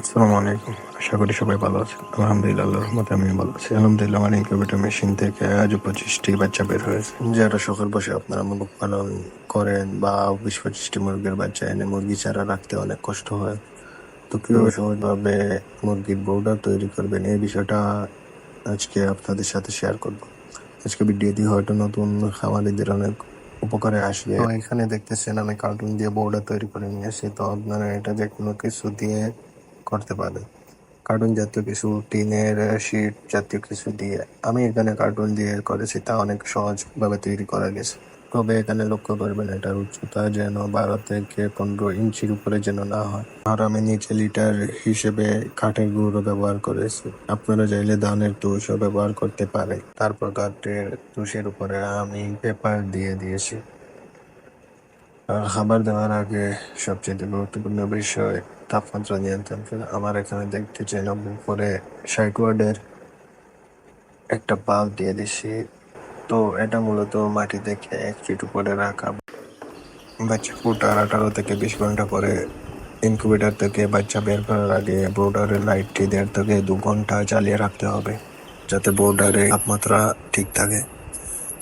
আসসালামু আলাইকুম। আশা করি সবাই ভালো আছেন। আলহামদুলিল্লাহ, আল্লাহর রহমতে আমি ভালো আছি। আলহামদুলিল্লাহ, আমার ইনকিউবেটর মেশিন থেকে আজ পঁচিশটি বাচ্চা বের হয়েছে। যারা শখের বসে আপনারা মুরগ পালন করেন বা বিশ পঁচিশটি মুরগির বাচ্চা এনে মুরগি চারা রাখতে অনেক কষ্ট হয়। তো কীভাবে সহজভাবে মুরগির বউডার তৈরি করবেন এই বিষয়টা আজকে আপনাদের সাথে শেয়ার করব। আজকে ভিডিওটি হয়তো নতুন খামারিদের অনেক উপকারে আসবে। এখানে দেখতেছেন, আমি কার্টুন দিয়ে বউডার তৈরি করে নিয়ে আসি। তো আপনারা এটা যে কোনো কিছু দিয়ে করতে পারেন কার্টুন জাতীয় কিছু, টিনের শিট জাতীয় কিছু দিয়ে। আমি এখানে কার্টুন দিয়ে করেছি, তা অনেক সহজভাবে তৈরি করা গেছে। তবে এখানে লক্ষ্য করবেন, এটার উচ্চতা যেন বারো থেকে পনেরো ইঞ্চির উপরে যেন না হয়। আর আমি নিচে লিটার হিসেবে কাঠের গুঁড়ো ব্যবহার করেছি। আপনারা চাইলে ধানের তুষও ব্যবহার করতে পারেন। তারপর কাঠের তুষের উপরে আমি পেপার দিয়ে দিয়েছি। আর খাবার দেওয়ার আগে সবচেয়ে গুরুত্বপূর্ণ বিষয় তাপমাত্রা নিয়ন্ত্রণ করা। আমার এখানে দেখতে চাই উপরে ষাট ওয়ার্ডের একটা বাল্ব দিয়ে দিছি। তো এটা মূলত মাটি থেকে এক ফিট উপরে রাখা। বাচ্চা ফুটার আঠারো থেকে বিশ ঘণ্টা পরে ইনকিউবেটর থেকে বাচ্চা বের করার আগে বোর্ডারের লাইটটি দেড় থেকে দু ঘণ্টা চালিয়ে রাখতে হবে, যাতে বোর্ডারে তাপমাত্রা ঠিক থাকে।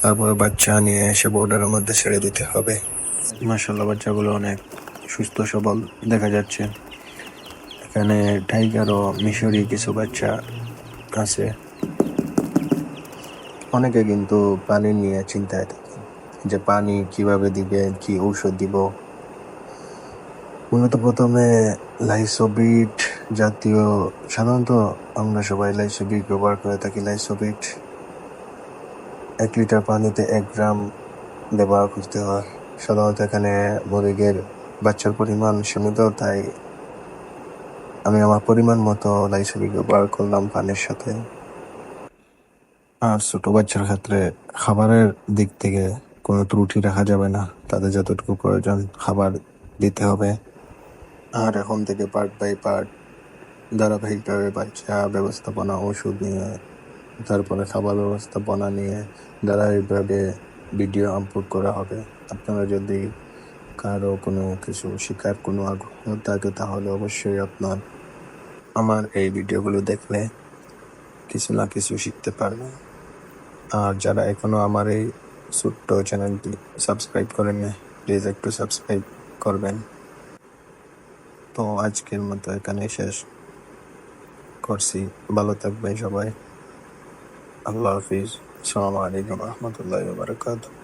তারপরে বাচ্চা নিয়ে এসে বোর্ডারের মধ্যে ছেড়ে দিতে হবে। মাসাল্লাহ বাচ্চাগুলো অনেক সুস্থ সবল দেখা যাচ্ছে। এখানে টাইগার ও মিশরি কিছু বাচ্চা আছে। অনেকে কিন্তু পানি নিয়ে চিন্তায় থাকে যে পানি কীভাবে দিবে, কি ঔষধ দিব। মূলত প্রথমে লাইসোবিট জাতীয়, সাধারণত আমরা সবাই লাইসোবিট ব্যবহার করে থাকি, লাইসোবিট এক লিটার পানিতে এক গ্রাম ব্যবহার করতে হয়। সাধারণত এখানে মুরগের বাচ্চার পরিমাণ সীমিত, তাই আমি আমার পরিমাণ মতো লাইসোবিট ব্যবহার করলাম পানির সাথে। আর ছোট বাচ্চার ক্ষেত্রে খাবারের দিক থেকে কোনো ত্রুটি রাখা যাবে না। তাদের যতটুকু প্রয়োজন খাবার দিতে হবে। আর এখন থেকে পার্ট বাই পার্ট ধারাবাহিকভাবে বাচ্চা ব্যবস্থাপনা, ওষুধ নিয়ে, তারপরে খাবার ব্যবস্থাপনা নিয়ে ধারাবাহিকভাবে ভিডিও আপলোড করা হবে। আপনারা যদি কারও কোনো কিছু শেখার কোনো আগ্রহ থাকে, তাহলে অবশ্যই আপনার আমার এই ভিডিওগুলো দেখলে কিছু না কিছু শিখতে পারবে। আর যারা এখনও আমার এই ছোট্ট চ্যানেলটি সাবস্ক্রাইব করেননি প্লিজ একটু সাবস্ক্রাইব করবেন। তো আজকের মতো এখানে শেষ করছি। ভালো থাকবেন সবাই। আল্লাহ হাফিজ। আসসালামু আলাইকুম রহমতুল্লাহ বারকাতুহ।